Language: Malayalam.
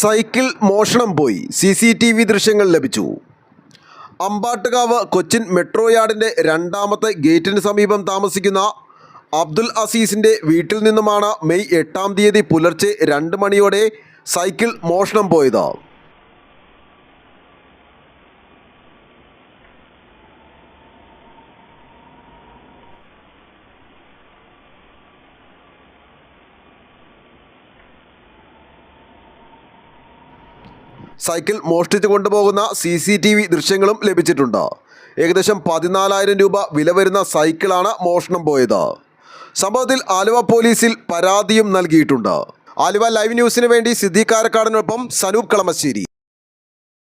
സൈക്കിൾ മോഷണം പോയി. സി സി ടി വി ദൃശ്യങ്ങൾ ലഭിച്ചു. അമ്പാട്ടുകാവ് കൊച്ചിൻ മെട്രോ യാർഡിന്റെ രണ്ടാമത്തെ ഗേറ്റിന് സമീപം താമസിക്കുന്ന അബ്ദുൽ അസീസിന്റെ വീട്ടിൽ നിന്നുമാണ് മെയ് എട്ടാം തീയതി പുലർച്ചെ രണ്ട് മണിയോടെ സൈക്കിൾ മോഷണം പോയത്. സൈക്കിൾ മോഷ്ടിച്ചു കൊണ്ടുപോകുന്ന സി സി ടി വി ദൃശ്യങ്ങളും ലഭിച്ചിട്ടുണ്ട്. ഏകദേശം പതിനാലായിരം രൂപ വില വരുന്ന സൈക്കിളാണ് മോഷണം പോയത്. സംഭവത്തിൽ ആലുവ പോലീസിൽ പരാതിയും നൽകിയിട്ടുണ്ട്. ആലുവ ലൈവ് ന്യൂസിന് വേണ്ടി സിദ്ദീഖ് കാരക്കാടിനൊപ്പം സനൂപ് കളമശ്ശേരി.